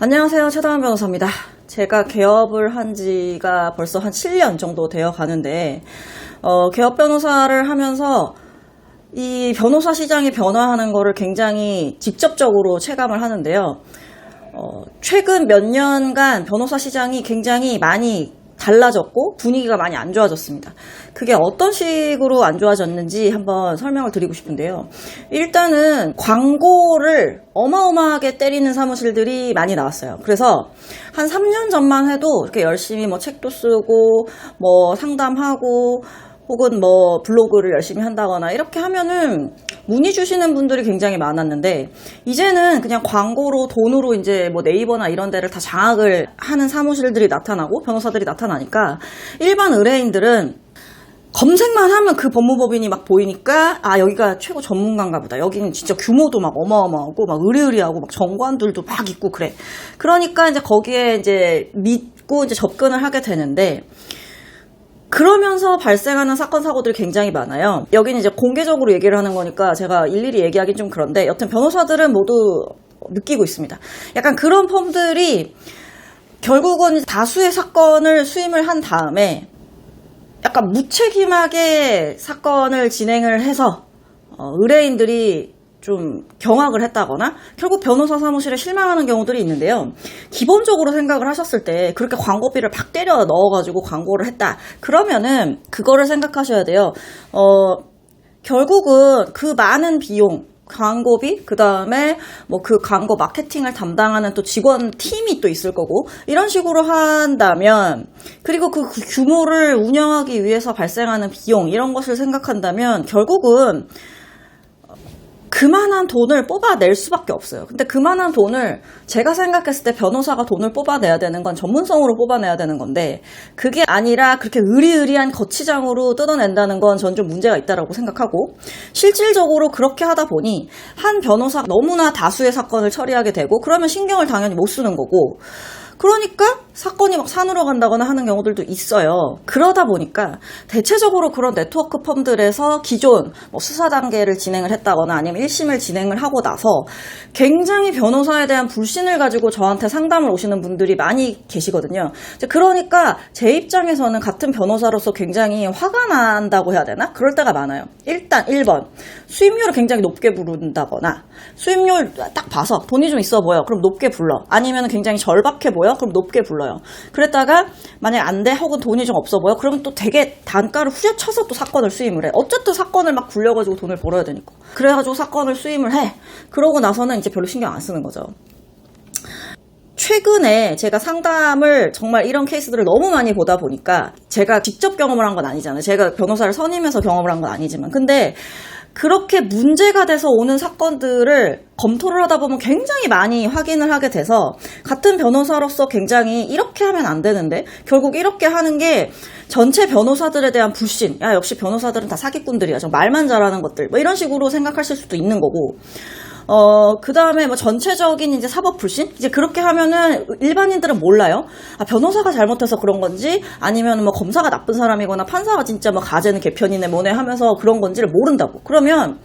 안녕하세요. 최다은 변호사입니다. 제가 개업을 한 지가 벌써 한 7년 정도 되어 가는데, 어, 개업 변호사를 하면서 이 변호사 시장이 변화하는 거를 굉장히 직접적으로 체감을 하는데요. 어, 최근 몇 년간 변호사 시장이 굉장히 많이 달라졌고 분위기가 많이 안 좋아졌습니다. 그게 어떤 식으로 안 좋아졌는지 한번 설명을 드리고 싶은데요. 일단은 광고를 어마어마하게 때리는 사무실들이 많이 나왔어요. 그래서 한 3년 전만 해도 이렇게 열심히 뭐 책도 쓰고 뭐 상담하고 혹은 뭐 블로그를 열심히 한다거나 이렇게 하면은 문의 주시는 분들이 굉장히 많았는데 이제는 그냥 광고로 돈으로 이제 뭐 네이버나 이런 데를 다 장악을 하는 사무실들이 나타나고 변호사들이 나타나니까 일반 의뢰인들은 검색만 하면 그 법무법인이 막 보이니까 아 여기가 최고 전문가인가 보다. 여기는 진짜 규모도 막 어마어마하고 막 의리의리하고 막 정관들도 막 있고 그래. 그러니까 이제 거기에 이제 믿고 이제 접근을 하게 되는데 그러면서 발생하는 사건 사고들이 굉장히 많아요. 여기는 이제 공개적으로 얘기를 하는 거니까 제가 일일이 얘기하긴 좀 그런데 여튼 변호사들은 모두 느끼고 있습니다. 약간 그런 펌들이 결국은 다수의 사건을 수임을 한 다음에 약간 무책임하게 사건을 진행을 해서 어, 의뢰인들이 좀 경악을 했다거나 결국 변호사 사무실에 실망하는 경우들이 있는데요. 기본적으로 생각을 하셨을 때 그렇게 광고비를 팍 때려 넣어가지고 광고를 했다. 그러면은 그거를 생각하셔야 돼요. 어, 결국은 그 많은 비용 광고비 그 다음에 뭐 그 광고 마케팅을 담당하는 또 직원 팀이 또 있을 거고 이런 식으로 한다면 그리고 그 규모를 운영하기 위해서 발생하는 비용 이런 것을 생각한다면 결국은 그만한 돈을 뽑아낼 수밖에 없어요. 근데 그만한 돈을 제가 생각했을 때 변호사가 돈을 뽑아내야 되는 건 전문성으로 뽑아내야 되는 건데 그게 아니라 그렇게 의리의리한 거치장으로 뜯어낸다는 건 전 좀 문제가 있다라고 생각하고 실질적으로 그렇게 하다 보니 한 변호사가 너무나 다수의 사건을 처리하게 되고 그러면 신경을 당연히 못 쓰는 거고 그러니까 사건이 막 산으로 간다거나 하는 경우들도 있어요. 그러다 보니까 대체적으로 그런 네트워크 펌들에서 기존 뭐 수사 단계를 진행을 했다거나 아니면 1심을 진행을 하고 나서 굉장히 변호사에 대한 불신을 가지고 저한테 상담을 오시는 분들이 많이 계시거든요. 그러니까 제 입장에서는 같은 변호사로서 굉장히 화가 난다고 해야 되나? 그럴 때가 많아요. 일단 1번 수임료를 굉장히 높게 부른다거나 수임료를 딱 봐서 돈이 좀 있어 보여. 그럼 높게 불러. 아니면 굉장히 절박해 보여. 그럼 높게 불러요. 그랬다가 만약 안 돼. 혹은 돈이 좀 없어 보여. 그러면 또 되게 단가를 후려쳐서 또 사건을 수임을 해. 어쨌든 사건을 막 굴려가지고 돈을 벌어야 되니까. 그래가지고 사건을 수임을 해. 그러고 나서는 이제 별로 신경 안 쓰는 거죠. 최근에 제가 상담을 정말 이런 케이스들을 너무 많이 보다 보니까 제가 직접 경험을 한 건 아니잖아요. 제가 변호사를 선임해서 경험을 한 건 아니지만. 근데 그렇게 문제가 돼서 오는 사건들을 검토를 하다 보면 굉장히 많이 확인을 하게 돼서 같은 변호사로서 굉장히 이렇게 하면 안 되는데 결국 이렇게 하는 게 전체 변호사들에 대한 불신 야 역시 변호사들은 다 사기꾼들이야. 좀 말만 잘하는 것들. 뭐 이런 식으로 생각하실 수도 있는 거고 어, 그 다음에 뭐 전체적인 이제 사법 불신? 이제 그렇게 하면은 일반인들은 몰라요. 아, 변호사가 잘못해서 그런 건지 아니면 뭐 검사가 나쁜 사람이거나 판사가 진짜 뭐 가재는 개편이네 뭐네 하면서 그런 건지를 모른다고. 그러면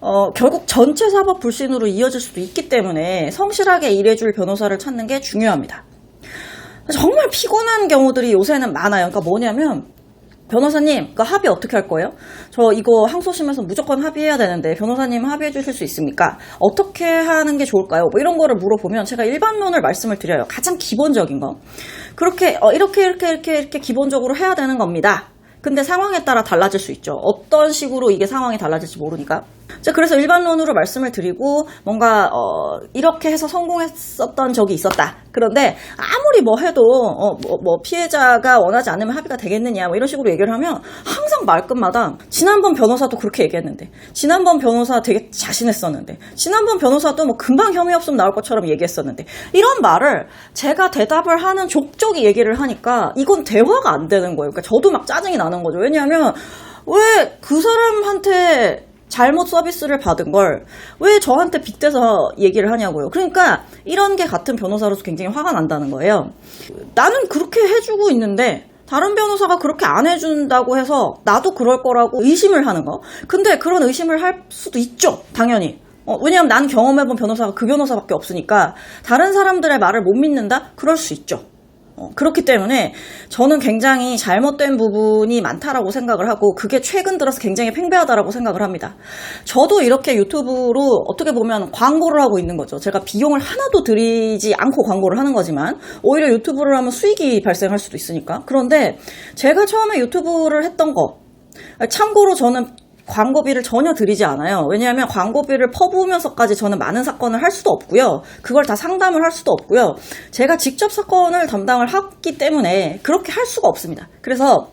어, 결국 전체 사법 불신으로 이어질 수도 있기 때문에 성실하게 일해줄 변호사를 찾는 게 중요합니다. 정말 피곤한 경우들이 요새는 많아요. 그러니까 뭐냐면 변호사님, 그 합의 어떻게 할 거예요? 저 이거 항소심에서 무조건 합의해야 되는데 변호사님 합의해 주실 수 있습니까? 어떻게 하는 게 좋을까요? 뭐 이런 거를 물어보면 제가 일반론을 말씀을 드려요. 가장 기본적인 거. 그렇게 어, 이렇게 이렇게 이렇게 이렇게 기본적으로 해야 되는 겁니다. 근데 상황에 따라 달라질 수 있죠. 어떤 식으로 이게 상황이 달라질지 모르니까. 자, 그래서 일반론으로 말씀을 드리고 뭔가 어, 이렇게 해서 성공했었던 적이 있었다. 그런데 아무리 뭐 해도 어, 뭐, 뭐 피해자가 원하지 않으면 합의가 되겠느냐 뭐 이런 식으로 얘기를 하면 항상 말끝마다 지난번 변호사도 그렇게 얘기했는데 지난번 변호사 되게 자신했었는데 지난번 변호사도 뭐 금방 혐의 없으면 나올 것처럼 얘기했었는데 이런 말을 제가 대답을 하는 족족이 얘기를 하니까 이건 대화가 안 되는 거예요. 그러니까 저도 막 짜증이 나는 거죠. 왜냐하면 왜 그 사람한테 잘못 서비스를 받은 걸 왜 저한테 빗대서 얘기를 하냐고요. 그러니까 이런 게 같은 변호사로서 굉장히 화가 난다는 거예요. 나는 그렇게 해주고 있는데 다른 변호사가 그렇게 안 해준다고 해서 나도 그럴 거라고 의심을 하는 거. 근데 그런 의심을 할 수도 있죠. 당연히. 어, 왜냐하면 난 경험해본 변호사가 그 변호사밖에 없으니까 다른 사람들의 말을 못 믿는다? 그럴 수 있죠. 어, 그렇기 때문에 저는 굉장히 잘못된 부분이 많다라고 생각을 하고 그게 최근 들어서 굉장히 팽배하다라고 생각을 합니다. 저도 이렇게 유튜브로 어떻게 보면 광고를 하고 있는 거죠. 제가 비용을 하나도 들이지 않고 광고를 하는 거지만 오히려 유튜브를 하면 수익이 발생할 수도 있으니까. 그런데 제가 처음에 유튜브를 했던 거 참고로 저는 광고비를 전혀 드리지 않아요. 왜냐하면 광고비를 퍼부으면서까지 저는 많은 사건을 할 수도 없고요. 그걸 다 상담을 할 수도 없고요. 제가 직접 사건을 담당을 했기 때문에 그렇게 할 수가 없습니다. 그래서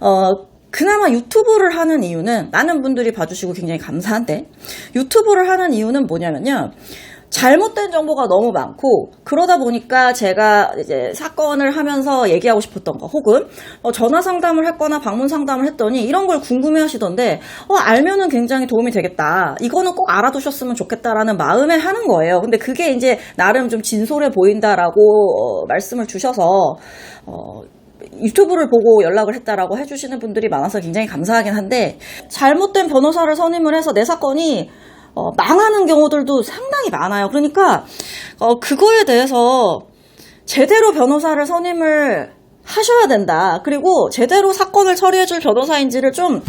어, 그나마 유튜브를 하는 이유는 많은 분들이 봐주시고 굉장히 감사한데 유튜브를 하는 이유는 뭐냐면요. 잘못된 정보가 너무 많고 그러다 보니까 제가 이제 사건을 하면서 얘기하고 싶었던 거 혹은 어, 전화 상담을 했거나 방문 상담을 했더니 이런 걸 궁금해 하시던데 어, 알면은 굉장히 도움이 되겠다. 이거는 꼭 알아두셨으면 좋겠다라는 마음에 하는 거예요. 근데 그게 이제 나름 좀 진솔해 보인다라고 어, 말씀을 주셔서 어, 유튜브를 보고 연락을 했다라고 해주시는 분들이 많아서 굉장히 감사하긴 한데 잘못된 변호사를 선임을 해서 내 사건이 어, 망하는 경우들도 상당히 많아요. 그러니까 어, 그거에 대해서 제대로 변호사를 선임을 하셔야 된다. 그리고 제대로 사건을 처리해줄 변호사인지를 좀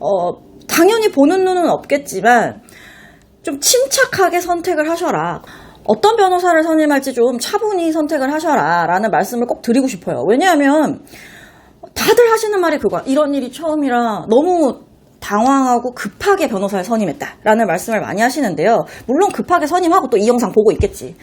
어, 당연히 보는 눈은 없겠지만 좀 침착하게 선택을 하셔라. 어떤 변호사를 선임할지 좀 차분히 선택을 하셔라. 라는 말씀을 꼭 드리고 싶어요. 왜냐하면 다들 하시는 말이 그거야. 이런 일이 처음이라 너무 당황하고 급하게 변호사를 선임했다라는 말씀을 많이 하시는데요. 물론 급하게 선임하고 또 이 영상 보고 있겠지.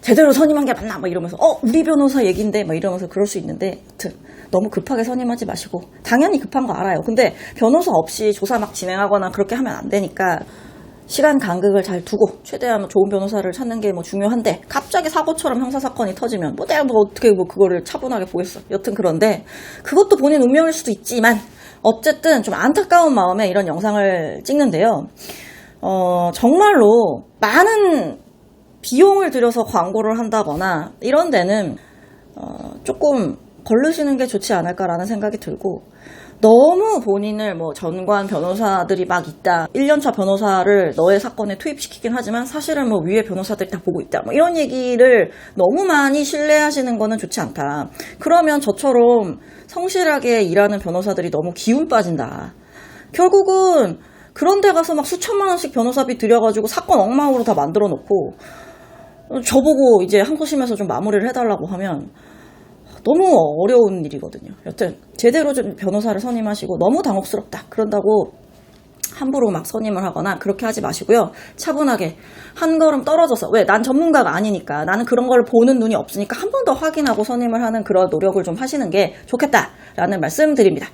제대로 선임한 게 맞나? 막 이러면서 어 우리 변호사 얘긴데 막 이러면서 그럴 수 있는데 아무튼 너무 급하게 선임하지 마시고 당연히 급한 거 알아요. 근데 변호사 없이 조사 막 진행하거나 그렇게 하면 안 되니까 시간 간극을 잘 두고 최대한 좋은 변호사를 찾는 게 뭐 중요한데 갑자기 사고처럼 형사 사건이 터지면 뭐 내가 뭐 어떻게 뭐 그거를 차분하게 보겠어. 여튼 그런데 그것도 본인 운명일 수도 있지만 어쨌든 좀 안타까운 마음에 이런 영상을 찍는데요. 어, 정말로 많은 비용을 들여서 광고를 한다거나 이런 데는 어, 조금 걸르시는 게 좋지 않을까라는 생각이 들고 너무 본인을 뭐 전관 변호사들이 막 있다. 1년차 변호사를 너의 사건에 투입시키긴 하지만 사실은 뭐 위에 변호사들이 다 보고 있다. 뭐 이런 얘기를 너무 많이 신뢰하시는 거는 좋지 않다. 그러면 저처럼 성실하게 일하는 변호사들이 너무 기운 빠진다. 결국은 그런 데 가서 막 수천만 원씩 변호사비 들여가지고 사건 엉망으로 다 만들어 놓고 저보고 이제 항소심에서 좀 마무리를 해달라고 하면 너무 어려운 일이거든요. 여튼 제대로 좀 변호사를 선임하시고 너무 당혹스럽다. 그런다고 함부로 막 선임을 하거나 그렇게 하지 마시고요. 차분하게 한 걸음 떨어져서 왜 난 전문가가 아니니까 나는 그런 걸 보는 눈이 없으니까 한 번 더 확인하고 선임을 하는 그런 노력을 좀 하시는 게 좋겠다라는 말씀 드립니다.